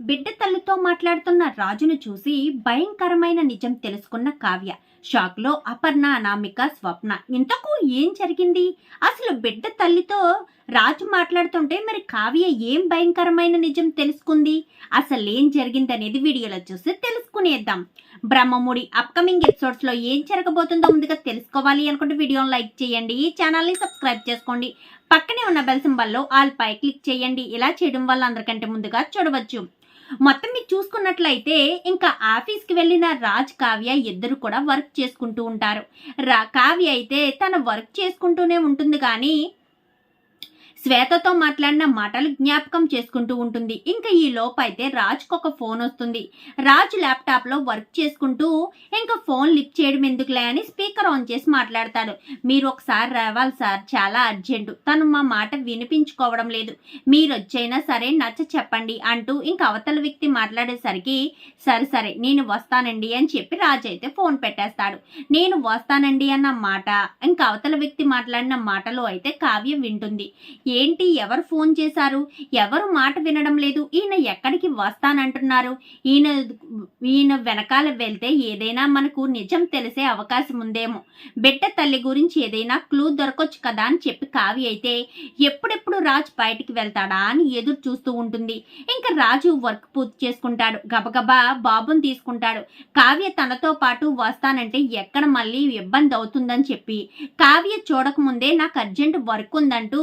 బిడ్డ తల్లితో మాట్లాడుతున్న రాజును చూసి భయంకరమైన నిజం తెలుసుకున్న కావ్య షాక్లో అపర్ణ అనామిక స్వప్న ఇంతకు ఏం జరిగింది? అసలు బిడ్డ తల్లితో రాజు మాట్లాడుతుంటే మరి కావ్య ఏం భయంకరమైన నిజం తెలుసుకుంది? అసలు ఏం జరిగిందనేది వీడియోలో చూసి తెలుసుకునేద్దాం. బ్రహ్మముడి అప్కమింగ్ ఎపిసోడ్స్లో ఏం జరగబోతుందో ముందుగా తెలుసుకోవాలి అనుకుంటే వీడియోని లైక్ చేయండి ఈ సబ్స్క్రైబ్ చేసుకోండి. పక్కనే ఉన్న బెల్ సింబల్లో ఆల్ పై క్లిక్ చేయండి. ఇలా చేయడం వల్ల అందరికంటే ముందుగా చూడవచ్చు. మొత్తం మీరు చూసుకున్నట్లయితే ఇంకా ఆఫీస్కి వెళ్ళిన రాజ్ కావ్య ఇద్దరు కూడా వర్క్ చేసుకుంటూ ఉంటారు. రా కావ్య అయితే తన వర్క్ చేసుకుంటూనే ఉంటుంది కానీ శ్వేతతో మాట్లాడిన మాటలు జ్ఞాపకం చేసుకుంటూ ఉంటుంది. ఇంకా ఈ లోపైతే అయితే రాజ్కి ఒక ఫోన్ వస్తుంది. రాజ్ ల్యాప్టాప్లో వర్క్ చేసుకుంటూ ఇంకా ఫోన్ లిఫ్ట్ చేయడం ఎందుకులే? అని స్పీకర్ ఆన్ చేసి మాట్లాడతాడు. మీరు ఒకసారి రావాలి సార్ చాలా అర్జెంటు. తను మా మాట వినిపించుకోవడం లేదు. మీరు వచ్చైనా సరే నచ్చ చెప్పండి అంటూ ఇంకా అవతల వ్యక్తి మాట్లాడేసరికి సరే సరే నేను వస్తానండి అని చెప్పి రాజు అయితే ఫోన్ పెట్టేస్తాడు. నేను వస్తానండి అన్న మాట ఇంకా అవతల వ్యక్తి మాట్లాడిన మాటలు అయితే కావ్య వింటుంది. ఏంటి ఎవరు ఫోన్ చేశారు? ఎవరు మాట వినడం లేదు. ఈయన ఎక్కడికి వస్తానంటున్నారు? ఈయన ఈయన వెనకాల వెళ్తే ఏదైనా మనకు నిజం తెలిసే అవకాశం ఉందేమో. బిడ్డ తల్లి గురించి ఏదైనా క్లూ దొరకొచ్చు కదా అని చెప్పి కావ్య అయితే ఎప్పుడెప్పుడు రాజు బయటికి వెళ్తాడా అని ఎదురు చూస్తూ ఉంటుంది. ఇంకా రాజు వర్క్ పూర్తి చేసుకుంటాడు. గబగబా బాబుని తీసుకుంటాడు. కావ్య తనతో పాటు వస్తానంటే ఎక్కడ మళ్ళీ ఇబ్బంది అవుతుందని చెప్పి కావ్య చూడకముందే నాకు అర్జెంట్ వర్క్ ఉందంటూ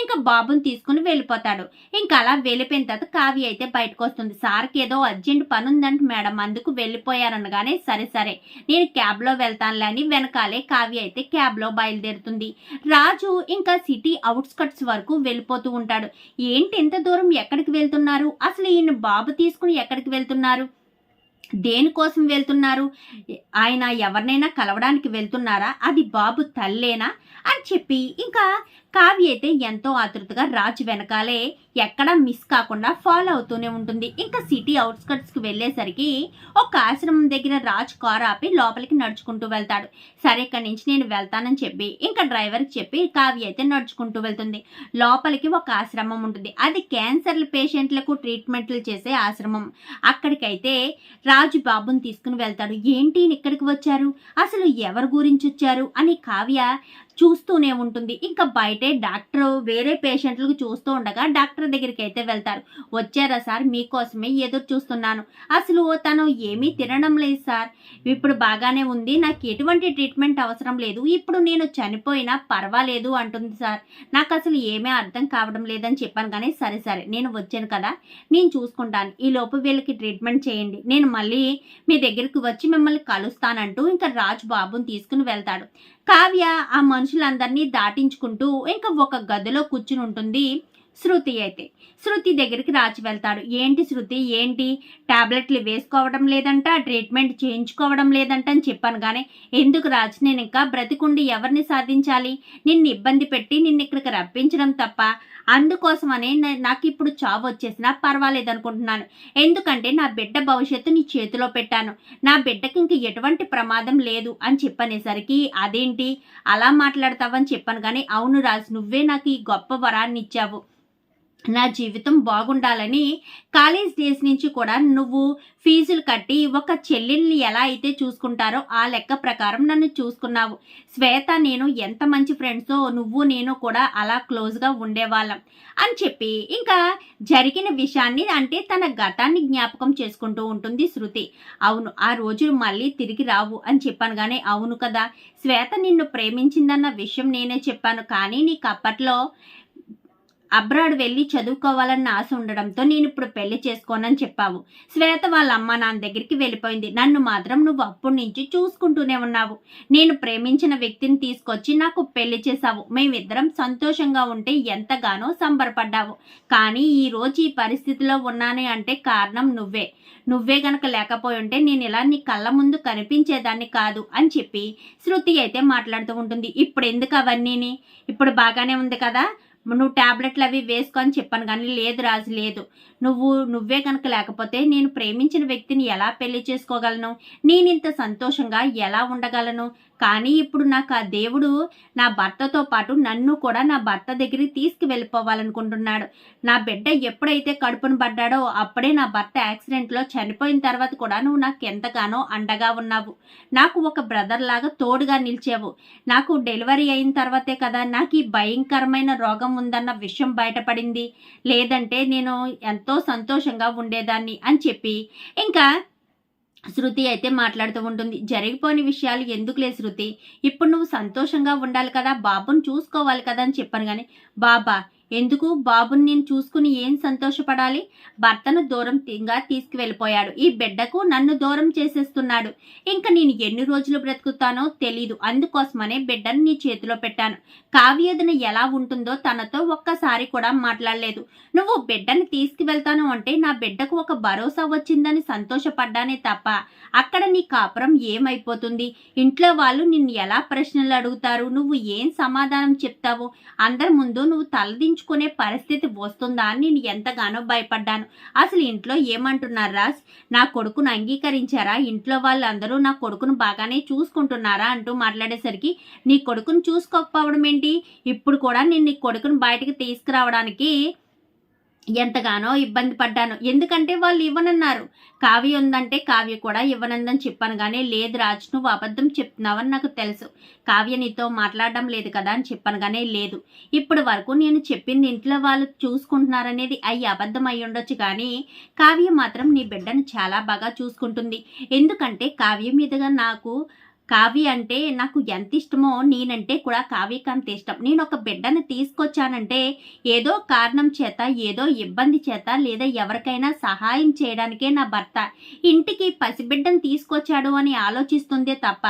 ఇంకా బాబుని తీసుకుని వెళ్ళిపోతాడు. ఇంకా అలా వెళ్ళిపోయిన తర్వాత కావ్య అయితే బయటకు వస్తుంది సార్కి ఏదో అర్జెంట్ పని ఉందంట మేడం అందుకు వెళ్ళిపోయారనగానే సరే సరే నేను క్యాబ్లో వెళ్తానులే అని వెనకాలే కావ్య అయితే క్యాబ్లో బయలుదేరుతుంది. రాజు ఇంకా సిటీ అవుట్స్కట్స్ వరకు వెళ్ళిపోతూ ఉంటాడు. ఏంటి ఎంత దూరం ఎక్కడికి వెళ్తున్నారు? అసలు ఈయన బాబు తీసుకుని ఎక్కడికి వెళ్తున్నారు? దేనికోసం వెళ్తున్నారు? ఆయన ఎవరినైనా కలవడానికి వెళ్తున్నారా? అది బాబు తల్లేనా? అని చెప్పి ఇంకా కావ్య అయితే ఎంతో ఆతృతగా రాజు వెనకాలే ఎక్కడా మిస్ కాకుండా ఫాలో అవుతూనే ఉంటుంది. ఇంకా సిటీ అవుట్స్కట్స్కి వెళ్ళేసరికి ఒక ఆశ్రమం దగ్గర రాజ్ కార్ ఆపి లోపలికి నడుచుకుంటూ వెళ్తాడు. సరే ఇక్కడి నుంచి నేను వెళ్తానని చెప్పి ఇంకా డ్రైవర్కి చెప్పి కావ్య అయితే నడుచుకుంటూ వెళ్తుంది. లోపలికి ఒక ఆశ్రమం ఉంటుంది. అది క్యాన్సర్ పేషెంట్లకు ట్రీట్మెంట్లు చేసే ఆశ్రమం. అక్కడికైతే రాజు బాబుని తీసుకుని వెళ్తాడు. ఏంటి ఇక్కడికి వచ్చారు? అసలు ఎవరి గురించి వచ్చారు? అని కావ్య చూస్తూనే ఉంటుంది. ఇంకా బయటే డాక్టర్ వేరే పేషెంట్లకు చూస్తూ ఉండగా డాక్టర్ దగ్గరికి అయితే వెళ్తారు. వచ్చారా సార్? మీకోసమే ఎదురు చూస్తున్నాను. అసలు తను ఏమీ తినడం లేదు సార్. ఇప్పుడు బాగానే ఉంది. నాకు ఎటువంటి ట్రీట్మెంట్ అవసరం లేదు. ఇప్పుడు నేను చనిపోయినా పర్వాలేదు అంటుంది సార్. నాకు అసలు ఏమీ అర్థం కావడం లేదని చెప్పాను కానీ సరే సరే. నేను వచ్చాను కదా. నేను చూసుకుంటాను. ఈ లోపు వీళ్ళకి ట్రీట్మెంట్ చేయండి. నేను మళ్ళీ మీ దగ్గరికి వచ్చి మిమ్మల్ని కలుస్తానంటూ ఇంకా రాజు బాబుని తీసుకుని వెళ్తాడు. కావ్య ఆ మనుషులందరినీ దాటించుకుంటూ ఇంకా ఒక గదిలో కూర్చుని ఉంటుంది శృతి అయితే. శృతి దగ్గరికి రాజు వెళ్తాడు. ఏంటి శృతి? ఏంటి? టాబ్లెట్లు వేసుకోవడం లేదంట ట్రీట్మెంట్ చేయించుకోవడం లేదంట అని చెప్పాను కానీ ఎందుకు రాజు? నేను ఇంకా బ్రతికుండి ఎవరిని సాధించాలి? నిన్ను ఇబ్బంది పెట్టి నిన్ను ఇక్కడికి రప్పించడం తప్ప. అందుకోసమనే నాకు ఇప్పుడు చావు వచ్చేసినా పర్వాలేదు అనుకుంటున్నాను. ఎందుకంటే నా బిడ్డ భవిష్యత్తు నీ చేతిలో పెట్టాను. నా బిడ్డకి ఇంక ఎటువంటి ప్రమాదం లేదు అని చెప్పనేసరికి అదేంటి? అలా మాట్లాడతావని చెప్పాను కానీ అవును రాజు నువ్వే నాకు ఈ గొప్ప వరాన్ని ఇచ్చావు. నా జీవితం బాగుండాలని కాలేజ్ డేస్ నుంచి కూడా నువ్వు ఫీజులు కట్టి ఒక చెల్లెల్ని ఎలా అయితే చూసుకుంటారో ఆ లెక్క ప్రకారం నన్ను చూసుకున్నావు. శ్వేత నేను ఎంత మంచి ఫ్రెండ్సో నువ్వు నేను కూడా అలా క్లోజ్గా ఉండేవాళ్ళం అని చెప్పి ఇంకా జరిగిన విషయాన్ని అంటే తన గతాన్ని జ్ఞాపకం చేసుకుంటూ ఉంటుంది శృతి. అవును ఆ రోజులు మళ్ళీ తిరిగి రావు అని చెప్పాను కానీ అవును కదా. శ్వేత నిన్ను ప్రేమించిందన్న విషయం నేనే చెప్పాను కానీ నీకు అప్పట్లో అబ్రాడ్ వెళ్ళి చదువుకోవాలన్న ఆశ ఉండడంతో నేను ఇప్పుడు పెళ్ళి చేసుకోనని చెప్పావు. శ్వేత వాళ్ళ అమ్మ నాన్న దగ్గరికి వెళ్ళిపోయింది. నన్ను మాత్రం నువ్వు అప్పటి నుంచి చూసుకుంటూనే ఉన్నావు. నేను ప్రేమించిన వ్యక్తిని తీసుకొచ్చి నాకు పెళ్ళి చేశావు. మేమిద్దరం సంతోషంగా ఉంటే ఎంతగానో సంబరపడ్డావు. కానీ ఈ రోజు ఈ పరిస్థితిలో ఉన్నానే అంటే కారణం నువ్వే. నువ్వే గనక లేకపోయి ఉంటే నేను ఇలా నీ కళ్ళ ముందు కనిపించేదాన్ని కాదు అని చెప్పి శృతి అయితే మాట్లాడుతూ ఉంటుంది. ఇప్పుడు ఎందుకు అవన్నీని? ఇప్పుడు బాగానే ఉంది కదా? నువ్వు టాబ్లెట్లు అవి వేసుకో అని చెప్పాను కానీ లేదు రాజు లేదు. నువ్వు నువ్వే కనుక లేకపోతే నేను ప్రేమించిన వ్యక్తిని ఎలా పెళ్ళి చేసుకోగలను? నేను ఇంత సంతోషంగా ఎలా ఉండగలను? కానీ ఇప్పుడు నాకు ఆ దేవుడు నా భర్తతో పాటు నన్ను కూడా నా భర్త దగ్గరికి తీసుకువెళ్ళిపోవాలనుకుంటున్నాడు. నా బిడ్డ ఎప్పుడైతే కడుపును పడ్డాడో అప్పుడే నా భర్త యాక్సిడెంట్లో చనిపోయిన తర్వాత కూడా నువ్వు నాకు ఎంతగానో అండగా ఉన్నావు. నాకు ఒక బ్రదర్ లాగా తోడుగా నిలిచావు. నాకు డెలివరీ అయిన తర్వాతే కదా నాకు ఈ భయంకరమైన రోగం ఉందన్న విషయం బయటపడింది. లేదంటే నేను ఎంతో సంతోషంగా ఉండేదాన్ని అని చెప్పి ఇంకా శృతి అయితే మాట్లాడుతూ ఉంటుంది. జరిగిపోని విషయాలు ఎందుకులే శృతి? ఇప్పుడు నువ్వు సంతోషంగా ఉండాలి కదా బాబుని చూసుకోవాలి కదా అని చెప్పాను కానీ బాబా ఎందుకు బాబుని నేను చూసుకుని ఏం సంతోషపడాలి? భర్తను దూరం తింగా తీసుకువెళ్ళిపోయాడు. ఈ బిడ్డకు నన్ను దూరం చేసేస్తున్నాడు. ఇంకా నేను ఎన్ని రోజులు బ్రతుకుతానో తెలీదు. అందుకోసమనే బిడ్డను నీ చేతిలో పెట్టాను. కావ్యదన ఎలా ఉంటుందో తనతో ఒక్కసారి కూడా మాట్లాడలేదు. నువ్వు బిడ్డని తీసుకువెళ్తాను అంటే నా బిడ్డకు ఒక భరోసా వచ్చిందని సంతోషపడ్డానే తప్ప అక్కడ నీ కాపురం ఏమైపోతుంది? ఇంట్లో వాళ్ళు నిన్ను ఎలా ప్రశ్నలు అడుగుతారు? నువ్వు ఏం సమాధానం చెప్తావు? అందరి ముందు నువ్వు తలదించుకునే పరిస్థితి వస్తుందా అని నేను ఎంతగానో భయపడ్డాను. అసలు ఇంట్లో ఏమంటున్నారు రాజ్? నా కొడుకును అంగీకరించారా? ఇంట్లో వాళ్ళందరూ నా కొడుకును బాగానే చూసుకుంటున్నారా? అంటూ మాట్లాడేసరికి నీ కొడుకును చూసుకోకపోవడం ఏంటి? ఇప్పుడు కూడా నేను నీ కొడుకును బయటకు తీసుకురావడానికి ఎంతగానో ఇబ్బంది పడ్డాను. ఎందుకంటే వాళ్ళు ఇవ్వనన్నారు. కావ్య ఉందంటే కావ్య కూడా ఇవ్వనందని చెప్పాను కానీ లేదు రాజు నువ్వు అబద్ధం చెప్తున్నావని నాకు తెలుసు. కావ్య నీతో మాట్లాడడం లేదు కదా అని చెప్పాను కానీ లేదు. ఇప్పటి వరకు నేను చెప్పింది ఇంట్లో వాళ్ళు చూసుకుంటున్నారనేది అయ్యి అబద్ధం అయి ఉండొచ్చు కానీ కావ్య మాత్రం నీ బిడ్డను చాలా బాగా చూసుకుంటుంది. ఎందుకంటే కావ్య మీదుగా నాకు కావ్య అంటే నాకు ఎంత ఇష్టమో నేనంటే కూడా కావ్యకి అంత ఇష్టం. నేను ఒక బిడ్డను తీసుకొచ్చానంటే ఏదో కారణం చేత ఏదో ఇబ్బంది చేత లేదా ఎవరికైనా సహాయం చేయడానికే నా భర్త ఇంటికి పసిబిడ్డను తీసుకొచ్చాడు అని ఆలోచిస్తుందే తప్ప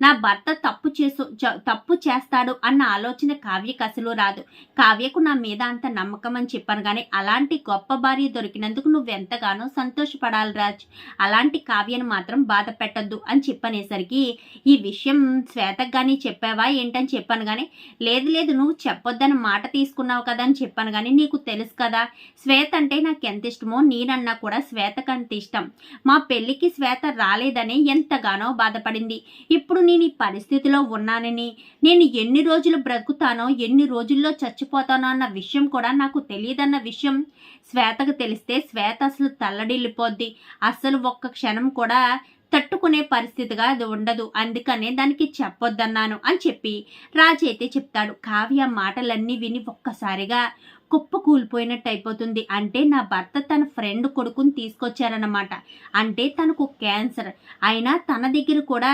నా భర్త తప్పు చేసు తప్పు చేస్తాడు అన్న ఆలోచన కావ్యకు అసలు రాదు. కావ్యకు నా మీద అంత నమ్మకం అని చెప్పాను కానీ అలాంటి గొప్ప భార్య దొరికినందుకు నువ్వెంతగానో సంతోషపడాలి రాజ్. అలాంటి కావ్యను మాత్రం బాధ పెట్టద్దు అని చెప్పనేసరికి ఈ విషయం శ్వేతకు కానీ చెప్పావా? ఏంటని చెప్పాను కానీ లేదు లేదు నువ్వు చెప్పొద్దని మాట తీసుకున్నావు కదా అని చెప్పాను కానీ నీకు తెలుసు కదా శ్వేత అంటే నాకు ఎంత ఇష్టమో నేనన్నా కూడా శ్వేతకు అంత ఇష్టం. మా పెళ్ళికి శ్వేత రాలేదని ఎంతగానో బాధపడింది. ఇప్పుడు నేను ఈ పరిస్థితిలో ఉన్నానని నేను ఎన్ని రోజులు బ్రతుకుతానో ఎన్ని రోజుల్లో చచ్చిపోతానో అన్న విషయం కూడా నాకు తెలియదన్న విషయం శ్వేతకు తెలిస్తే శ్వేత అసలు తల్లడిల్లిపోద్ది. అసలు ఒక్క క్షణం కూడా తట్టుకునే పరిస్థితిగా అది ఉండదు. అందుకనే దానికి చెప్పొద్దన్నాను అని చెప్పి రాజు అయితే చెప్తాడు. కావ్య మాటలన్నీ విని ఒక్కసారిగా కుప్ప కూలిపోయినట్టు అయిపోతుంది. అంటే నా భర్త తన ఫ్రెండ్ కొడుకుని తీసుకొచ్చారన్నమాట. అంటే తనకు క్యాన్సర్. అయినా తన దగ్గర కూడా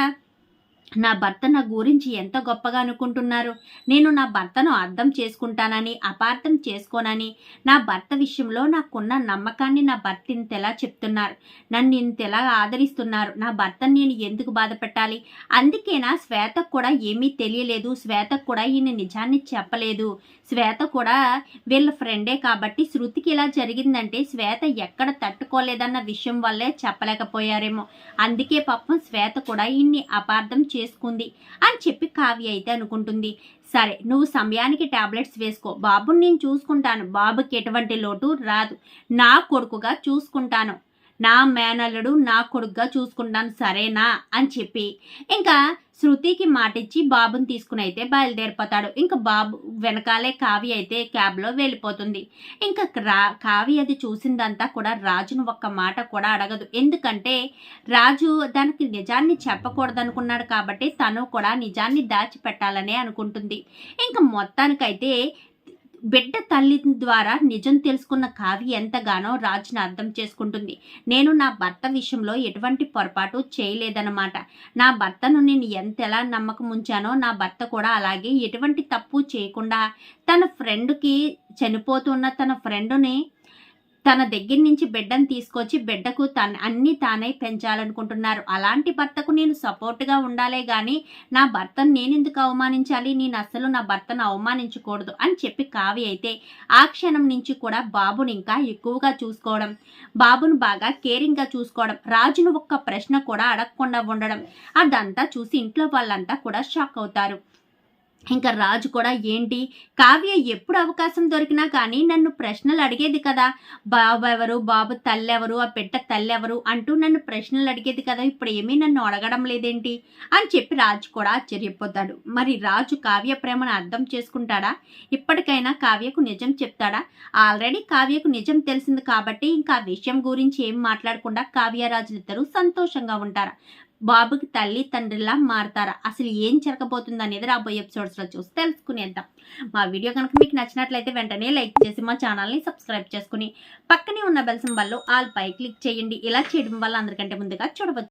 నా భర్త నా గురించి ఎంత గొప్పగా అనుకుంటున్నారు? నేను నా భర్తను అర్థం చేసుకుంటానని అపార్థం చేసుకోనని నా భర్త విషయంలో నాకున్న నమ్మకాన్ని నా భర్త ఇంతెలా చెప్తున్నారు. నన్ను ఇంతెలా ఆదరిస్తున్నారు. నా భర్తను నేను ఎందుకు బాధ పెట్టాలి అందుకేనా శ్వేతకు కూడా ఏమీ తెలియలేదు. శ్వేతకు కూడా ఈయన నిజాన్ని చెప్పలేదు. శ్వేత కూడా వీళ్ళ ఫ్రెండే కాబట్టి శృతికి ఇలా జరిగిందంటే శ్వేత ఎక్కడ తట్టుకోలేదన్న విషయం వల్లే చెప్పలేకపోయారేమో. అందుకే పాపం శ్వేత కూడా ఈయన్ని అపార్థం చేసుకుంది అని చెప్పి కావ్య అయితే అనుకుంటుంది. సరే నువ్వు సమయానికి టాబ్లెట్స్ వేసుకో. బాబుని నేను చూసుకుంటాను. బాబుకి ఎటువంటి లోటు రాదు. నా కొడుకుగా చూసుకుంటాను. నా మేనల్లుడు నా కొడుకుగా చూసుకుంటాను సరేనా? అని చెప్పి. ఇంకా శృతికి మాటిచ్చి బాబుని తీసుకుని అయితే బయలుదేరిపోతాడు. ఇంకా బాబు వెనకాలే కావ్య అయితే క్యాబ్లో వెళ్ళిపోతుంది. ఇంకా రా కావ్య అది చూసిందంతా కూడా రాజును ఒక్క మాట కూడా అడగదు. ఎందుకంటే రాజు దానికి నిజాన్ని చెప్పకూడదనుకున్నాడు కాబట్టి తను కూడా నిజాన్ని దాచిపెట్టాలనే అనుకుంటుంది. ఇంకా మొత్తానికైతే బిడ్డ తల్లి ద్వారా నిజం తెలుసుకున్న కావి ఎంతగానో రాజును అర్థం చేసుకుంటుంది. నేను నా భర్త విషయంలో ఎటువంటి పొరపాటు చేయలేదన్నమాట. నా భర్తను నేను ఎంతెలా నమ్మకం ఉంచానో నా భర్త కూడా అలాగే ఎటువంటి తప్పు చేయకుండా తన ఫ్రెండ్కి చనిపోతున్న తన ఫ్రెండ్ని తన దగ్గర నుంచి బిడ్డను తీసుకొచ్చి బిడ్డకు తన అన్ని తానే పెంచాలనుకుంటున్నారు. అలాంటి భర్తకు నేను సపోర్ట్గా ఉండాలే గాని నా భర్తను నేను ఎందుకు అవమానించాలి? నేను అస్సలు నా భర్తను అవమానించకూడదు అని చెప్పి కావి అయితే ఆ క్షణం నుంచి కూడా బాబుని ఇంకా ఎక్కువగా చూసుకోవడం బాబును బాగా కేరింగ్గా చూసుకోవడం రాజును ఒక్క ప్రశ్న కూడా అడగకుండా ఉండడం అదంతా చూసి ఇంట్లో వాళ్ళంతా కూడా షాక్ అవుతారు. ఇంకా రాజు కూడా ఏంటి? కావ్య ఎప్పుడు అవకాశం దొరికినా కానీ నన్ను ప్రశ్నలు అడిగేది కదా. బాబు ఎవరు? బాబు తల్లెవరు? ఆ పెట్ట తల్లెవరు? అంటూ నన్ను ప్రశ్నలు అడిగేది కదా. ఇప్పుడు ఏమీ నన్ను అడగడం లేదేంటి? అని చెప్పి రాజు కూడా ఆశ్చర్యపోతాడు. మరి రాజు కావ్య ప్రేమను అర్థం చేసుకుంటాడా? ఇప్పటికైనా కావ్యకు నిజం చెప్తాడా? ఆల్రెడీ కావ్యకు నిజం తెలిసింది కాబట్టి ఇంకా ఆ విషయం గురించి ఏం మాట్లాడకుండా కావ్యరాజులిద్దరూ సంతోషంగా ఉంటారా? బాబుకి తల్లి తండ్రిలా మారతారా? అసలు ఏం జరగబోతుంది అనేది రాబోయే ఎపిసోడ్స్లో చూసి తెలుసుకునేద్దాం. మా వీడియో కనుక మీకు నచ్చినట్లయితే వెంటనే లైక్ చేసి మా ఛానల్ని సబ్స్క్రైబ్ చేసుకుని పక్కనే ఉన్న బెల్ సింబల్లో ఆల్ పై క్లిక్ చేయండి. ఇలా చేయడం వల్ల అందరికంటే ముందుగా చూడవచ్చు.